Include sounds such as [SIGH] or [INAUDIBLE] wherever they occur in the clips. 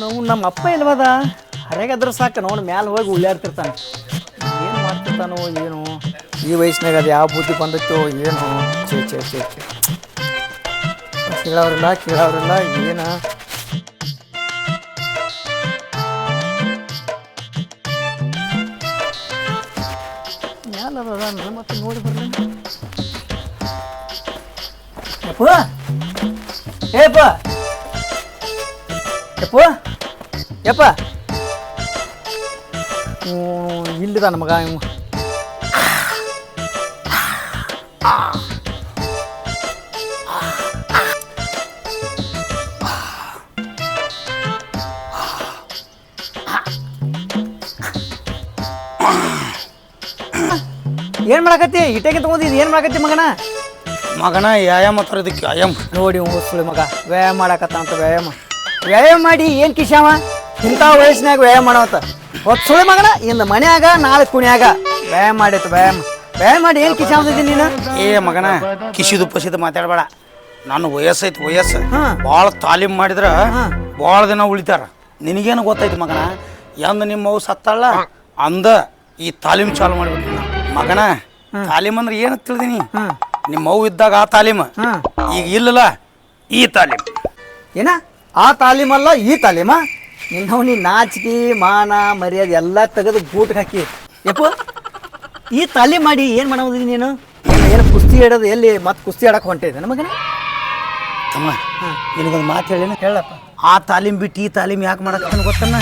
ನಾವು ನಮ್ಮ ಅಪ್ಪ ಇಲ್ವದ? ಹರೆಗಾದ್ರೆ ಸಾಕು ನೋಡು ಮ್ಯಾಲ ಹೋಗಿ ಉಳ್ಳಾಡ್ತಿರ್ತಾನೆ. ಏನು ಮಾಡ್ತಿರ್ತಾನೋ ಏನು. ಈ ವಯಸ್ಸಿನಾಗ ಅದು ಯಾವ ಬುದ್ಧಿ ಬಂದಿತ್ತು ಏನು. ಚೇ ಚೇ ಚೇ ಚೇ ಕೇಳೋರಿಲ್ಲ ಕೇಳೋರಿಲ್ಲ, ಏನು? ಮತ್ತೆ ನೋಡಿ ಬರ್ಲಿ. ಯಪ್ಪ! ಏಪ್ಪ ಯಪ್ಪ. ಯಪ್ಪ. ಇಲ್ಲಿದ ಮಗ ಇವ. ಏನ್ ಮಾಡಕತ್ತಿ? ಇಟಾಗಿ ತಗೊಂಡಿದ್ ಏನ್ ಮಾಡಕತ್ತಿ ಮಗನ? ಮಗನ ವ್ಯಾಯಾಮ ತರೋದಕ್ಕೆ ವ್ಯಾಯಾಮ. ನೋಡಿ ಸುಳಿ ಮಗ ವ್ಯಾಯಾಮ ಮಾಡಕತ್ತ ಅಂತ ವ್ಯಾಯಾಮ. ವ್ಯಾಯಾಮ ಮಾಡಿ ಏನ್ ಕಿಶಾವ ಇಂಥ ವಯಸ್ಸಿನಾಗ ವ್ಯಾಯಾಮ ಮಾಡೋತ ಒತ್ ಸುಳಿ ಮಗನ ಇಂದ ಮನ್ಯಾಗ ನಾಲ್ಕು ಕುಣಿಯಾಗ. ವ್ಯಾಯಾಮ ಮಾಡಿತ್ತು ವ್ಯಾಯಾಮ. ವ್ಯಾಯಾಮ ಮಾಡಿ ಏನ್ ಕಿಶಾವದಿದ್ದೀನಿ ನೀನು? ಏ ಮಗನ ಕಿಸಿದು ಪಸಿದು ಮಾತಾಡಬೇಡ. ನಾನು ವಯಸ್ಸೈತಿ ವಯಸ್ಸು. ಭಾಳ ತಾಲೀಮ್ ಮಾಡಿದ್ರ. ಭಾಳ ದಿನ ಉಳಿತಾರ. ನಿನಗೇನು ಗೊತ್ತೈತಿ ಮಗನ? ಎಂದ ನಿಮ್ಮ ಅವು ಸತ್ತಲ್ಲ ಅಂದ ಈ ತಾಲೀಮ್ ಚಾಲು ಮಾಡ್ಬಿಟ್ಟು ಮಗನ ತಾಲೀಮ್ ಅಂದ್ರೆ ಏನು ತಿಳಿದೀನಿ ನಿಮ್ಮ ಅವು ಇದ್ದಾಗ ಆ ತಾಲೀಮ್. ಈಗ ಇಲ್ಲಲ್ಲ ಈ ತಾಲೀಮ್. ಏನ? ಆ ತಾಲೀಮಲ್ಲ ಈ ತಾಲೀಮ? ನಿನ್ನವನಿ ನಾಚಿಕೆ ಮಾನ ಮರ್ಯಾದೆ ಎಲ್ಲ ತೆಗೆದು ಬೂಟ್ ಹಾಕಿ. ಯಪ್ಪ ಈ ತಾಲೀಮ್ ಮಾಡಿ ಏನು ಮಾಡೋದು ನೀನು? ಏನು ಕುಸ್ತಿ ಆಡೋದು ಎಲ್ಲಿ ಮತ್ತೆ ಕುಸ್ತಿ ಆಡಕ್ಕೆ ಹೊಂಟಿದೆ ನಮಗೆ ತಮ್ಮ ನಿನಗೊಂದು ಮಾತು ಹೇಳಿನ? ಹೇಳಪ್ಪ. ಆ ತಾಲೀಮ್ ಬಿಟ್ಟು ಈ ತಾಲೀಮ್ ಯಾಕೆ ಮಾಡಕ್ಕೆ ಗೊತ್ತನ್ನ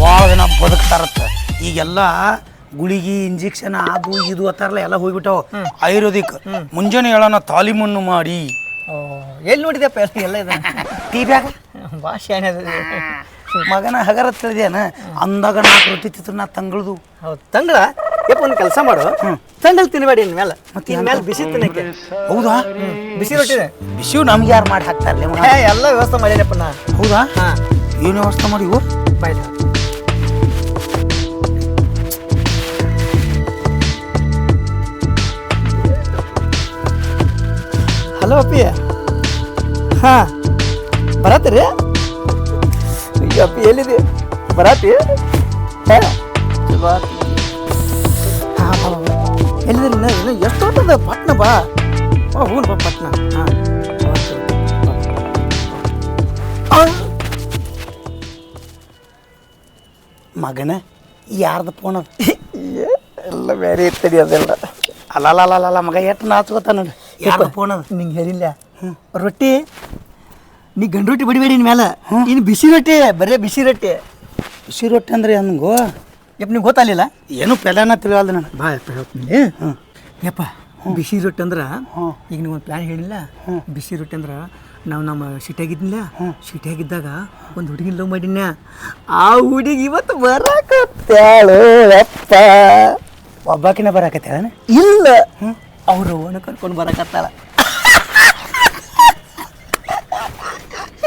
ಭಾಳ ದಿನ ಬದುಕ್ತಾರತ್ತ ಈಗೆಲ್ಲ ಗುಳಿಗಿ ಇಂಜೆಕ್ಷನ್ ಅದು ಇದು ಅತ್ತಾರಲ್ಲ ಎಲ್ಲ ಹೋಗ್ಬಿಟ್ಟವು. ಆಯುರ್ವೇದಿಕ್. ಮುಂಜಾನೆ ಹೇಳೋಣ ತಾಲೀಮನ್ನು ಮಾಡಿ. ಎಲ್ಲಿ ನೋಡಿದೆಪ್ಪ ಎಲ್ಲ ಇದೆ? [LAUGHS] ಟಿ ಬ್ಯಾಗ [LAUGHS] ಅದ ಮಗನ ಹಗರ ತಿಳಿದೇನ ಅಂದಾಗ ನಾಲ್ಕು ರೊಟ್ಟಿ ನಾ ತಂಗಳದು. ಹೌದು. ತಂಗಳ? ಯಪ್ಪ ಒಂದು ಕೆಲಸ ಮಾಡು. ತಂಡಲ್ ತಿನ್ಬೇಡಿ ಇನ್ ಮೇಲೆ ಮತ್ತೆ ಇನ್ ಮೇಲೆ ಬಿಸಿ ತಿನ್ನಕ್ಕೆ. ಹೌದಾ? ಬಿಸಿ ರೊಟ್ಟಿ ಬಿಸಿ ನಮ್ಗೆ ಯಾರು ಮಾಡಿ ಹಾಕ್ತಾರಲ್ಲ ಏ ಎಲ್ಲ ವ್ಯವಸ್ಥೆ ಮಾಡಿದ್ಯಪ್ಪ ನಾ. ಹೌದಾ? ಏನು ವ್ಯವಸ್ಥೆ ಮಾಡಿವು ಬಾಯ್ಲಿ ಹಲೋ ಅಪ್ಪಿ ಹಾಂ. ಬರತ್ತೀರಿ? ಅಪ್ಪಿ ಎಲ್ಲಿದೆ? ಬರತ್ತಿ? ಎಲ್ಲಿದೆ ಎಷ್ಟು ಹೊತ್ತದ ಪಟ್ನ ಬಾ. ಓ ಹ್ಞೂ ಬಾ ಪಟ್ನ. ಹಾಂ ಮಗನ ಯಾರ್ದು ಫೋನ್ ಅದು? ಎಲ್ಲ ಬೇರೆ ಇರ್ತದೆ ಅದೆಲ್ಲ. ಅಲ್ಲ ಮಗ ಎಷ್ಟು ನಾಚ್ಕೋತಾನ ನೋಡಿ. ಯಾರ್ದು ಫೋನ್ ಅದು? ನಿಂಗೆ ಹೇಳಿಲ್ಲ? ರೊಟ್ಟಿ? ನೀ ಗಂಡು ರೊಟ್ಟಿ ಬಡಿಬೇಡಿ ನಿನ್ ಮೇಲೆ ಇನ್ನು ಬಿಸಿ ರೊಟ್ಟಿ ಬರೇ ಬಿಸಿ ರೊಟ್ಟಿ. ಬಿಸಿ ರೊಟ್ಟಿ ಅಂದ್ರೆ ಹಂಗೋ? ಯಪ್ಪ ನಿಂಗೆ ಗೊತ್ತಾಗಲಿಲ್ಲ? ಏನು ಪೆಲಾನ ತಿಳಿವಲ್ದು ನಾನು ಬಾ ಯಪ್ಪ ಹೇಳ್ತೀನಿ. ಯಪ್ಪ ಬಿಸಿ ರೊಟ್ಟಿ ಅಂದ್ರೆ ಈಗ ನೀವು ಒಂದು ಪ್ಲ್ಯಾನ್ ಹೇಳಿಲ್ಲ? ಬಿಸಿ ರೊಟ್ಟಿ ಅಂದ್ರೆ ನಾವು ನಮ್ಮ ಸಿಟಿಯಾಗಿದ್ನಿಲ್ಲ ಸಿಟಿಯಾಗಿದ್ದಾಗ ಒಂದು ಹುಡುಗಿನ ಲವ್ ಮಾಡಿನ ಆ ಹುಡುಗಿ ಇವತ್ತು ಬರಾಕತ್ತಾಳು ಅಪ್ಪ ಒಬ್ಬಾಕಿನ ಬರಾಕತ್ತಾಳ ಇಲ್ಲ. ಅವರು ಅವನ ಕರ್ಕೊಂಡು ಬರಾಕತ್ತಾಳ ಹೆಂಗ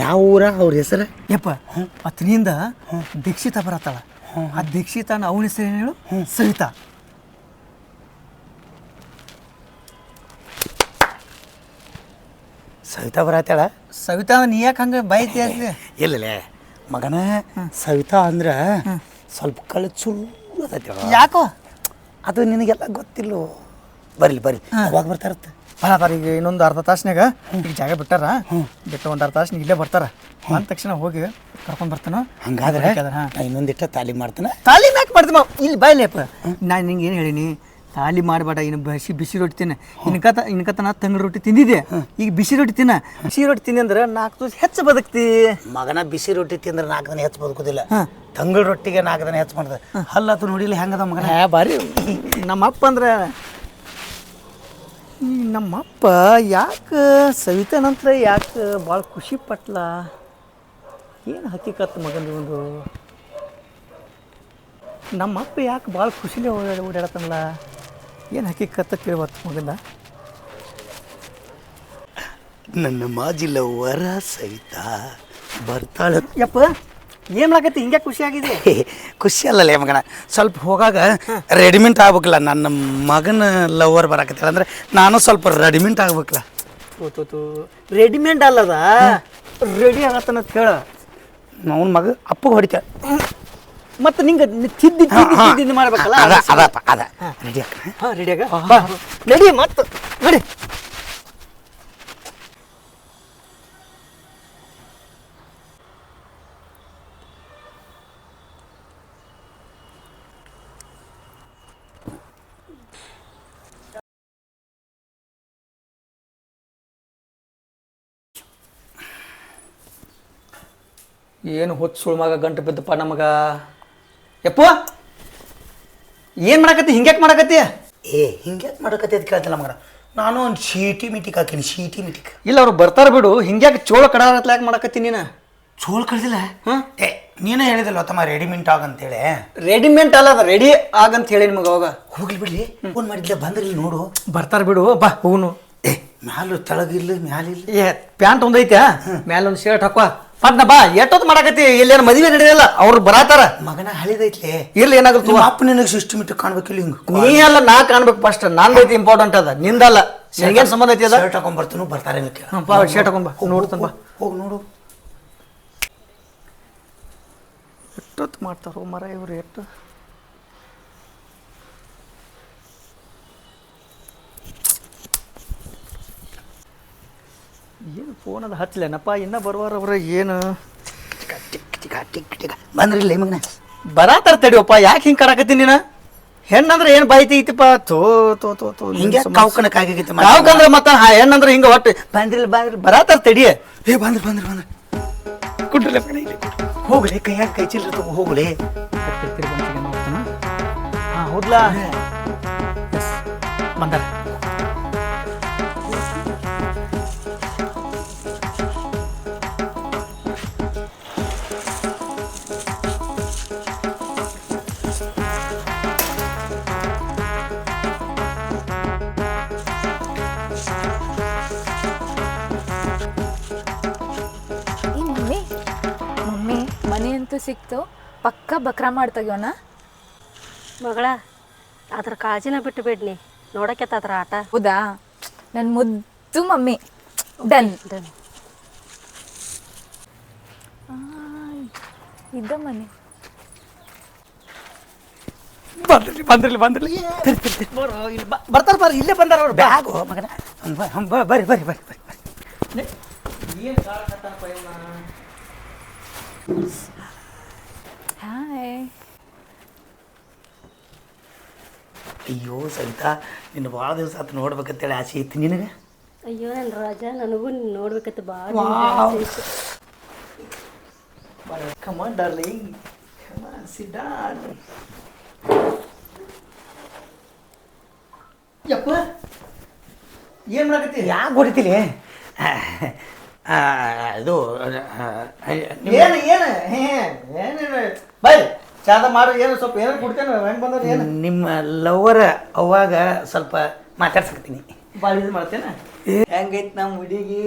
ಯಾವ ಊರ? ಅವ್ರ ಹೆಸರು? ಯಪ್ಪ ಪತ್ನಿಯಿಂದ ದೀಕ್ಷಿತ ಬರತ್ತಾಳ. ಆ ದೀಕ್ಷಿತನ ಅವನ ಹೆಸರು ಏನು ಹೇಳು? ಸವಿತಾ. ಸವಿತಾ ಬರತ್ತಾಳ? ಸವಿತಾ ನೀ ಯಾಕೆ ಹಂಗೆ ಬೈತಿ ಇಲ್ಲ ಇಲ್ಲಲೇ ಮಗನ ಸವಿತಾ ಅಂದ್ರ ಸ್ವಲ್ಪ ಕಳೆ ಅದೈತಿ ಯಾಕೋ? ಅದು ನಿನಗೆಲ್ಲ ಗೊತ್ತಿಲ್ಲ? ಬರ್ಲಿ ಬರ್ರಿ ಅವಾಗ ಬರ್ತಾರತ್ತ? ಬರ ಬರ ಈಗ ಇನ್ನೊಂದು ಅರ್ಧ ತಾಸ್ನಾಗ ಈಗ ಜಾಗ ಬಿಟ್ಟಾರ. ಬಿಟ್ಟು ಒಂದು ಅರ್ಧ ತಾಸ್ನಾಗ ಇಲ್ಲೇ ಬರ್ತಾರ. ಬಂದ ತಕ್ಷಣ ಹೋಗಿ ಕರ್ಕೊಂಡ್ ಬರ್ತಾನ. ಹಂಗಾದ್ರೆ ಹಾ. ತಾಲಿ ಇನ್ನೊಂದಿಟ್ಟ ತಾಲಿ ಮಾಡ್ತಾನೆ ತಾಲೀಮ್ ಯಾಕೆ ಮಾಡ್ತೀವಿ ಇಲ್ಲಿ ಬಾಯ್ಲೇಪ್ಪ ನಾನು ನಿಂಗೆ ಏನು ಹೇಳಿನಿ? ತಾಲಿ ಮಾಡಬೇಡ ಇನ್ನು ಬಿಸಿ ಬಿಸಿ ರೊಟ್ಟಿ ತಿನ್ನ. ಇನ್ಕತ ಇನ್ಕತ ನಾ ತಂಗ್ಳು ರೊಟ್ಟಿ ತಿಂದಿದ್ದೆ. ಈಗ ಬಿಸಿ ರೊಟ್ಟಿ ತಿನ್ನ. ಬಿಸಿ ರೊಟ್ಟಿ ತಿನ್ನಿ ಅಂದ್ರೆ ನಾಲ್ಕು ದಿವಸ ಹೆಚ್ಚು ಬದುಕ್ತಿ. ಮಗನ ಬಿಸಿ ರೊಟ್ಟಿ ತಿಂದ್ರೆ ನಾಲ್ಕು ದಿನ ಹೆಚ್ಚು ಬದುಕೋದಿಲ್ಲ. ತಂಗಳ ರೊಟ್ಟಿಗೆ ನಾಲ್ಕು ದಿನ ಹೆಚ್ಚು ಮಾಡ್ದೆ ಹಲ್ಲತ್ತು ನೋಡಿಲ್ಲ ಹೆಂಗದ ಮಗನ? ಹೇ ಬಾರಿ ನಮ್ಮಪ್ಪ ಅಂದ್ರೆ ಈ ನಮ್ಮಪ್ಪ ಯಾಕೆ ಸವಿತಾ ನಂತರ ಯಾಕೆ ಭಾಳ ಖುಷಿ ಪಟ್ಲ? ಏನು ಹಕ್ಕಿಕತ್ತು ಮಗನ ಒಂದು ನಮ್ಮಪ್ಪ ಯಾಕೆ ಭಾಳ ಖುಷಿಲೇ ಓಡಾಡ ಓಡಾಡತ್ತಲ್ಲ ಏನು ಹಕ್ಕಿಕತ್ತ ಕೇಳ್ಬಾರ್ದು ಮಗನ? ನನ್ನ ಮಾಜಿಲ್ಲ ವರ ಸವಿತಾ ಬರ್ತಾಳೆ. ಯಪ್ಪ ಏನು ಮಾಡಕತ್ತಿ ಹಿಂಗೆ [LAUGHS] ಖುಷಿ ಆಗಿದೆ ಖುಷಿ ಅಲ್ಲಲ್ಲ ಮಗನ. ಸ್ವಲ್ಪ ಹೋಗಾಗ ರೆಡಿಮೆಂಟ್ ಆಗ್ಬೇಕಲ್ಲ ನನ್ನ ಮಗನ ಲವರ್ ಬರಾಕತ್ತಿಲ್ಲ ಅಂದ್ರೆ ನಾನು ಸ್ವಲ್ಪ ರೆಡಿಮೆಂಟ್ ಆಗ್ಬೇಕಲ್ಲ. ತೂ ರೆಡಿಮೆಂಟ್ ಅಲ್ಲದ? ರೆಡಿ ಆಗತ್ತನ ಕೇಳ. ಅವನ ಮಗ ಅಪ್ಪಗೆ ಹೊಡಿತ. ಮತ್ತೆ ನಿಂಗೆ ತಿದ್ದಿ ಮಾಡ್ಬೇಕಲ್ಲ? ಅದ ಅದಪ್ಪ ಅದ. ರೆಡಿ ಆಗ? ರೆಡಿ ಆಗ ರೆಡಿ ಮತ್ತೆ. ನಡಿ. ಏನು ಹೊತ್ತು ಸುಳ್ಮಾಗ ಮಗ ಗಂಟು ಬಿದ್ದಪ್ಪ ನಮಗ? ಯಪ್ಪ! ಏನು ಮಾಡಕತ್ತಿ? ಹಿಂಗ್ಯಾಕೆ ಮಾಡಕತ್ತಿ? ಏ ಹಿಂಗ್ಯಾಕೆ ಮಾಡಕತ್ತಿ ಅಂತ ಕೇಳ್ತಿಲ್ಲ ಮಗ ನಾನು ಒಂದು ಶೀಟಿ ಮಿಟಿಕ್ ಹಾಕೀನಿ ಶೀಟಿ ಮಿಟಿಕ್. ಇಲ್ಲ ಅವ್ರು ಬರ್ತಾರ ಬಿಡು. ಹಿಂಗ್ಯಾಕೆ ಚೋಳ ಕಡಾರತ್ಲ ಯಾಕೆ ಮಾಡಕತ್ತಿ ನೀನು? ಚೋಳ ಕಡ್ದಿಲ್ಲ ಹಾಂ? ಏ ನೀನೇ ಹೇಳಿದಲ್ಲ ತಮ್ಮ ರೆಡಿಮೆಂಟ್ ಆಗಂತೇಳಿ? ರೆಡಿಮೆಂಟ್ ಅಲ್ಲ ಅದ ರೆಡಿ ಆಗಂತ ಹೇಳಿ ನಿಮಗೆ ಅವಾಗ. ಹೋಗ್ಲಿ ಬಿಡ್ಲಿ ಫೋನ್ ಮಾಡಿದ್ಲೆ ಬಂದ್ರಿ ನೋಡು. ಬರ್ತಾರ ಬಿಡು ಬಾ ಹೋಗುನು. ಏ ಮ್ಯಾಲು ತಳಗಿಲ್ಲ ಮ್ಯಾಲಿಲ್ಲ ಏ ಪ್ಯಾಂಟ್ ಒಂದೈತೆ ಮ್ಯಾಲ ಒಂದು ಶರ್ಟ್ ಹಾಕುವ. ಪಟ್ನ ಬಾ ಎಷ್ಟೊತ್ತು ಮಾಡಕತ್ತಿ? ಇಲ್ಲೇನು ಮದುವೆ ನಡೆಯಲ್ಲ ಅವ್ರು ಬರಾತಾರ. ಮಗನ ಹಳಿದೈತ್ಲೆ. ಇಲ್ಲಿ ಏನಾಗುತ್ತೆ ಅಪ್ಪ ನಿನಗೆ ಸಿಸ್ಟಮಿಟಿಕ್ ಕಾಣ್ಬೇಕಿಲ್ಲ ಹಿಂಗೆ ನೀ ಅಲ್ಲ ನಾ ಕಾಣ್ಬೇಕು ಫಸ್ಟ್ ನಂದೈತಿ ಇಂಪಾರ್ಟೆಂಟ್ ಅದ. ನಿಂದಲ್ಲ. ನಿನಗೇನು ಸಂಬಂಧ ಐತಿ ಅದ? ಶರ್ಟ್ ಹಾಕೊಂಡ್ ಬರ್ತಾರೆ ಬಾ ಶರ್ಟ್ ಹಾಕೊಂಡ್ ಬಾ. ನೋಡ್ ಬಾ. ಹೋಗಿ ನೋಡು. ಎಷ್ಟೊತ್ತು ಮಾಡ್ತಾರೋ ಮರ ಇವ್ರು ಎಷ್ಟು? ಏನು ಫೋನ್ ಅದು ಹಚ್ಚಲೇನಪ್ಪ ಇನ್ನ ಬರುವಾರ ಅವ್ರ ಏನು? ಬಂದ್ರಿಲ್ಲ ಮಗನ. ಬರಾತಾರ ತಡಿಯಪ್ಪ ಯಾಕೆ ಹಿಂಗೆ ಕಡಕತ್ತೀನಿ ನೀನು? ಹೆಣ್ಣಂದ್ರೆ ಏನು ಬಾಯ್ತಿ ಐತಿಪ್ಪ? ತೋ ತೋ ತೋ ತೋ ಹಿಂಗೆ ಕಾವ್ಕನಕ್ ಆಗೈತಿ ಮತ್ತೆ ಮತ್ತ ಹಾ ಹೆಣ್ಣಂದ್ರೆ ಹಿಂಗೆ ಒಟ್ಟು ಬಂದ್ರಿಲ್ಲ ಬಂದ್ರಿ ಬರಾತಾರ ತಡಿಯ. ಏ ಬಂದ್ರಿ ಬಂದ್ರಿ ಬಂದ್ರಿ. ಕುಡ್ರಲ್ಲ ಮಗನ ಇಲ್ಲಿ. ಹೋಗ್ಲಿ ಕೈಯಾಗ ಕೈ ಚಿಲ್ರಿ ತಗೋ ಹೋಗ್ಲಿ. ಹಾಂ ಹೌದ್ಲಾ? ಬಂದಾರ. ಅಂತೂ ಸಿಕ್ತು. ಪಕ್ಕ ಬಕ್ರಾ ಮಾಡ್ತಗ್ಯೋಣ ಮಗಳ ಅದ್ರ ಕಾಜಿನ ಬಿಟ್ಟು ಬಿಡ್ನಿ. ನೋಡಕ್ಕೆ ಅದ್ರ ಆಟ. ಹೌದಾ? ನನ್ನ ಮುದ್ದು ಮಮ್ಮಿ. ಡನ್. ಡನ್. ಇದ್ದ ಮನೆ. ಬಂದ್ರಿ ಬಂದ್ರಿ ಬಂದ್ರಿ ಬರ್ತಾರ ಬರ್ರಿ ಇಲ್ಲೇ ಬಂದಾರ ಅವ್ರು. ಬ್ಯಾಗು ಮಗನ. ಬರ್ರಿ ಬರ್ರಿ ಬರ್ರಿ ಬರ್ರಿ. ಬರ್ರಿ ಹಾಯ್ ಅಯ್ಯೋ ಸವಿತಾ ನಿನ್ನ ಭಾಳ ದಿವಸ ಆತು ನೋಡ್ಬೇಕಂತೇಳಿ ಆಸೆ ಐತಿ ನಿನಗೆ? ಅಯ್ಯೋ ನನ್ನ ರಾಜ ನನಗೂ ನೋಡ್ಬೇಕಂತ ಭಾಳ on, sit down. ಯಪ್ಪ ಏನ್ ಮಾಡಕತ್ತಿ? ಯಾಕೆ ಹೊಡಿತಿಲಿ? ಇದು ಏನು ಏನು ಏನೇನು ಬೈ ಚಾದ ಮಾಡು ಏನು ಸ್ವಲ್ಪ ಏನು ಕೊಡ್ತೇನೆ ಹೆಂಗ್ ಬಂದ್ರೆ ಏನು? ನಿಮ್ಮ ಲವರ ಅವಾಗ ಸ್ವಲ್ಪ ಮಾತಾಡ್ಸಕ್ತೀನಿ. ಭಾಳ ಇದು ಮಾಡ್ತೇನೆ? ಹೆಂಗೈತೆ ನಮ್ಮ ಹುಡುಗಿ?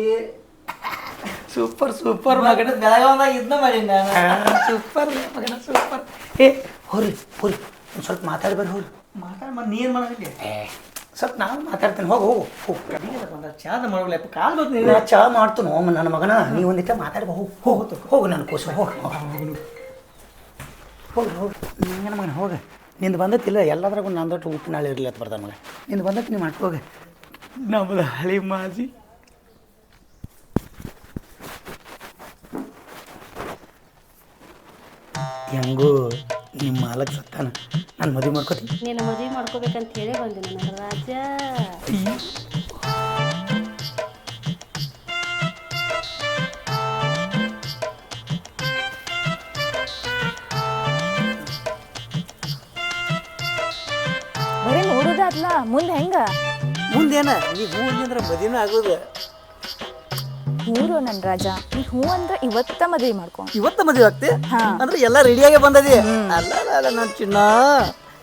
ಸೂಪರ್ ಸೂಪರ್ ಮಗನ. ಬೆಳಗಾವದಾಗ ಇದನ್ನ ಮಾಡೀನಿ ನಾನು ಸೂಪರ್ ಮಗನ ಸೂಪರ್. ಏ ಹೋರಿ ಹೋರಿ ಒಂದು ಸ್ವಲ್ಪ ಮಾತಾಡಿ ಬರ್ರಿ ಹೋರಿ. ಮಾತಾಡ ನೀನು ಮಾಡಕತ್ತಿ? ಏ ಸ್ವಲ್ಪ ನಾನು ಮಾತಾಡ್ತೇನೆ ಹೋಗು ಹೋಗು. ಹೋಗು ಬಂದ ಚಹಾದ ಮಾಡೋಲ್ಲ ಕಾಲು ಬಂತು ನೀನು. ಚಹಾ ಮಾಡ್ತೀನಿ ಹೋಮ ನನ್ನ ಮಗನ. ನೀವು ಒಂದಿಟ್ಟ ಮಾತಾಡಿ ಹೋಗು ಹೋಗು ಹೋಗು ನನ್ನ ಕೋಸು ಹೋಗು ಹೋಗಿ. ಹೋಗಿ ನನ್ನ ಮಗನ ಹೋಗ. ನಿಂದು ಬಂದತ್ತಿಲ್ಲ ಎಲ್ಲದ್ರಾಗೂ ನಂದೊಟ್ಟು ಉಪ್ಪಿನಾಳೆ ಇರಲಿ ಅಂತ ಬರ್ತಾನೆ ಮಗ. ನಿಂದು ಬಂದತ್ತು ನೀವು ಮಾಡ್ಕೋಗೆ ನಮ್ಮದು ಹಳಿ ಮಾಜಿ. ಹೆಂಗೂ ನಿಮ್ಮ ಮಾಲಕ್ ಸತ್ತಾನ. ನಾನು ಮದುವೆ ಮಾಡ್ಕೋತೀನಿ. ನೀನು ಮದುವೆ ಮಾಡ್ಕೋಬೇಕಂತ ಹೇಳಿ ಬಂದೆ ನನ್ನ ರಾಜ. ಬರೀ ನೋಡೋದಾದ್ಲ ಮುಂದೆ ಹೆಂಗ? ಮುಂದೇನ? ನೀ ಹೂ ಮದಿನ ಮದುವೆನೂ ಆಗೋದು. ಹೂರು ನನ್ನ ರಾಜ. ನೀ ಹೂ ಅಂದ್ರೆ ಇವತ್ತ ಮದುವೆ ಮಾಡ್ಕೊ. ಇವತ್ತ ಮದುವೆ ಆಗ್ತಿ? ಹಾ. ಅಂದ್ರೆ ಎಲ್ಲ ರೆಡಿಯಾಗಿ ಬಂದದಿ? ಅಲ್ಲ ಅಲ್ಲ ಚಿನ್ನ.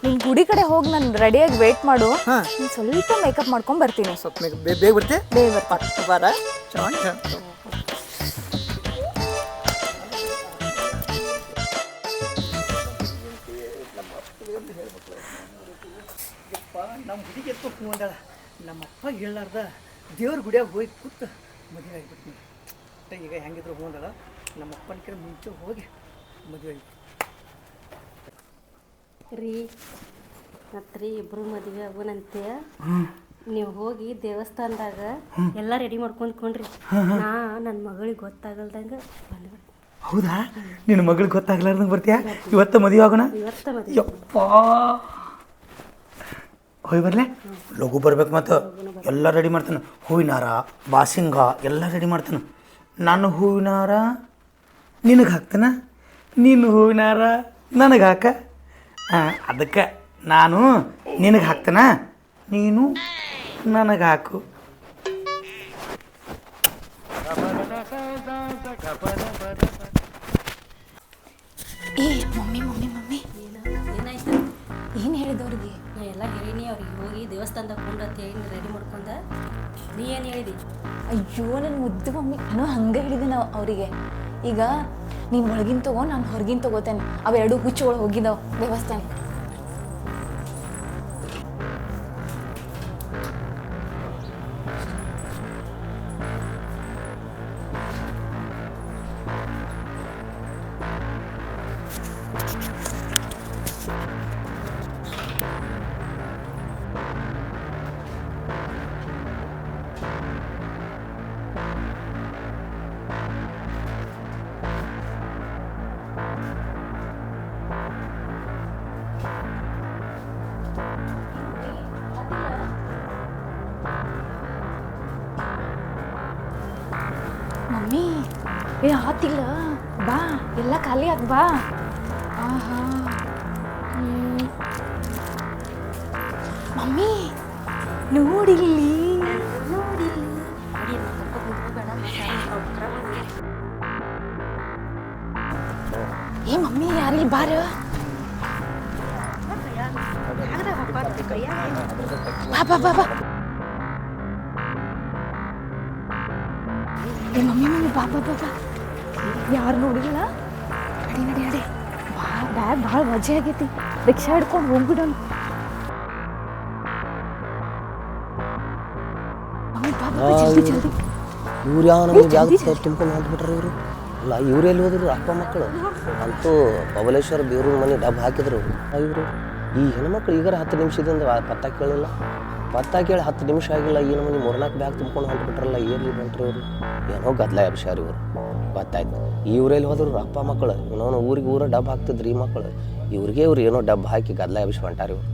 ನಿನ್ ಗುಡಿ ಕಡೆ ಹೋಗಿ ನಾನು ರೆಡಿಯಾಗಿ ವೇಟ್ ಮಾಡು. ಹಾ. ನೀನ್ ಸ್ವಲ್ಪ ಮೇಕಪ್ ಮಾಡ್ಕೊಂಡ್ ಬರ್ತೀನಿ ಸ್ವಲ್ಪ. ಬೇಗ ಬೇಗ ಬೇಗ ಬರ್ತಿ? ಬೇಗ ಬರ್ತೀನಿ. ಪಟ್ಟ ಬಾರ. ಚಂದ ಚಂದ. ಯಪ್ಪ, ನಮ್ಮ ಹುಡುಗಿ ಎತ್ತು ನಮ್ಮ ಅಪ್ಪ ಹೇಳಾರ್ದ ದೇವ್ರ ಗುಡಿಯಾಗ ಹೋಗಿ ಕೂತು ಮದುವೆ ಆಗಿಬಿಡ್ತೀನಿ. ಈಗ ಹೆಂಗಿದ್ರು ಹೋಗಲ್ಲ ನಮ್ಮ ಅಪ್ಪನ ಕಡೆ ಮುಂಚೆ ಹೋಗಿ ಮದುವೆ ರೀ ಮತ್ತು ರೀ ಇಬ್ಬರು ಮದುವೆ ಆಗೋಣಂತೆ ನೀವು ಹೋಗಿ ದೇವಸ್ಥಾನದಾಗ ಎಲ್ಲ ರೆಡಿ ಮಾಡ್ಕೊಂಡ್ಕೊಂಡ್ರಿ ನಾ ನನ್ನ ಮಗಳಿಗೆ ಗೊತ್ತಾಗಲ್ದಂಗ ಬಂದ್ಬಿಡ್ತೀನಿ ಹೌದಾ? ನಿನ್ನ ಮಗಳಿಗೆ ಗೊತ್ತಾಗ್ಲಾರ್ದಂಗೆ ಬರ್ತೀಯಾ? ಇವತ್ತು ಮದುವೆ ಆಗೋಣ? ಇವತ್ತ ಮದುವೆ. ಯಪ್ಪ! ಹೋಯ್ ಬರಲೇ. ಲಘು ಬರ್ಬೇಕು ಮತ್ತು ಎಲ್ಲ ರೆಡಿ ಮಾಡ್ತಾನೆ. ಹೂವಿನಾರ, ಬಾಸಿಂಗ ಎಲ್ಲ ರೆಡಿ ಮಾಡ್ತಾನೆ. ನಾನು ಹೂವಿನಾರ ನಿನಗೆ ಹಾಕ್ತಾನೆ. ನೀನು ಹೂವಿನಾರ ನನಗೆ ಹಾಕ. ಅದಕ್ಕೆ ನಾನು ನಿನಗೆ ಹಾಕ್ತಾನ. ನೀನು ನನಗೆ ಹಾಕು. ಹೋಗಿ ದೇವಸ್ಥಾನದಾಗ ರೆಡಿ ಮಾಡ್ಕೊಂಡ, ನೀ ಏನು ಹೇಳಿದಿ? ಅಯ್ಯೋ ನನ್ನ ಮುದ್ದು ಮಮ್ಮಿ, ನಾನು ಹಂಗೆ ಹೇಳಿದೆ ನಾವು ಅವರಿಗೆ. ಈಗ ನೀನು ಒಳಗಿನ ತಗೋ, ನಾನು ಹೊರಗಿನ ತಗೋತೇನೆ. ಅವೆರಡು ಹುಚ್ಚುಗಳು ಹೋಗಿದ್ದಾವೆ ದೇವಸ್ಥಾನ ಏ, ಆತಿಲ್ಲ. ಬಾ, ಎಲ್ಲ ಖಾಲಿ ಆಗ ಬಾ. ಆಹಾ. ಹ್ಮ್. ಮಮ್ಮಿ, ನೋಡಿಲ್ಲಿ. ಏ, ಮಮ್ಮಿ, ಯಾರಿಲ್ಲಿ ಬಾರ? ಬಾ ಬಾ ಬಾ ಬಾ. ಏ, ಮಮ್ಮಿ ಮಮ್ಮಿ, ಬಾ ಬಾ ಬಾ ಬಾ. ಯಾರು ನೋಡಿಲ್ಲ? ಅಡಿ ನಡಿ ನಡಿ. ಭಾಳ ಬ್ಯಾಗ್ ಭಾಳ ಮಜೆ ಆಗೈತಿ. ರಿಕ್ಷಾ ಹಿಡ್ಕೊಂಡು ಹೋಗ್ಬಿಡೋಣ. ಜಲ್ದಿ ಜಲ್ದಿ. ಇವ್ರು ಯಾವ ನಮಗೆ ಜಾಗ ತುಂಬ್ಕೊಂಡು ಹೊಂಟ್ಬಿಟ್ರೆ ಇವರು? ಅಲ್ಲ ಇವ್ರು ಎಲ್ಲಿ ಹೋದ್ರು ಅಪ್ಪ ಮಕ್ಕಳು ಅಂತೂ ಬಬಲೇಶ್ವರ ದೇವ್ರ ಮನೆ ಡಬ್ ಹಾಕಿದ್ರು. ಇವರು? ಈ ಹೆಣ್ಮಕ್ಳು ಈಗಾರ ಹತ್ತು ನಿಮಿಷದಿಂದ ಪತ್ತ ಕೇಳಿಲ್ಲ. ಪತ್ತ ಕೇಳಿ ಹತ್ತು ನಿಮಿಷ ಆಗಿಲ್ಲ. ಈ ಮನೆ ಮೂರ್ನಾಲ್ಕು ಬ್ಯಾಗ್ ತುಂಬ್ಕೊಂಡು ಹೊಂಟ್ಬಿಟ್ರಲ್ಲ ಎಲ್ಲಿ ಬಂಟ್ರಿ ಇವರು? ಏನೋ ಗದ್ಲ ಅಭಿಷಾರಿ ಇವರು ಗೊತ್ತಾಯ್ತು ಇವ್ರೆಲ್ಲಿ ಹೋದ್ರು ಅಪ್ಪ ಮಕ್ಕಳು ಇನ್ನೊಂದು ಊರಿಗೆ ಊರ ಡಬ್ ಹಾಕ್ತಿದ್ರು ಈ ಮಕ್ಕಳು ಇವ್ರಿಗೆ ಇವ್ರು ಏನೋ ಡಬ್ ಹಾಕಿ ಗದ್ಲ ಎಬ್ಸಿ ಹೊಂಟಾರ ಇವ್ರು.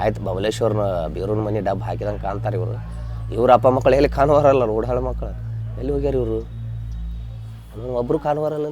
ಆಯ್ತು ಬಬಲೇಶ್ವರನ ಬೇರೂರು ಮನೆ ಡಬ್ ಹಾಕಿದಂಗೆ ಕಾಣ್ತಾರೆ ಇವರು. ಇವ್ರ ಅಪ್ಪ ಮಕ್ಕಳು ಎಲ್ಲಿ ಕಾಣುವಾರಲ್ಲ ರೋಡಾಳ ಮಕ್ಕಳು ಎಲ್ಲಿ ಹೋಗ್ಯಾರ ಇವರು? ಒಬ್ಬರು ಕಾಣುವಾರಲ್ಲ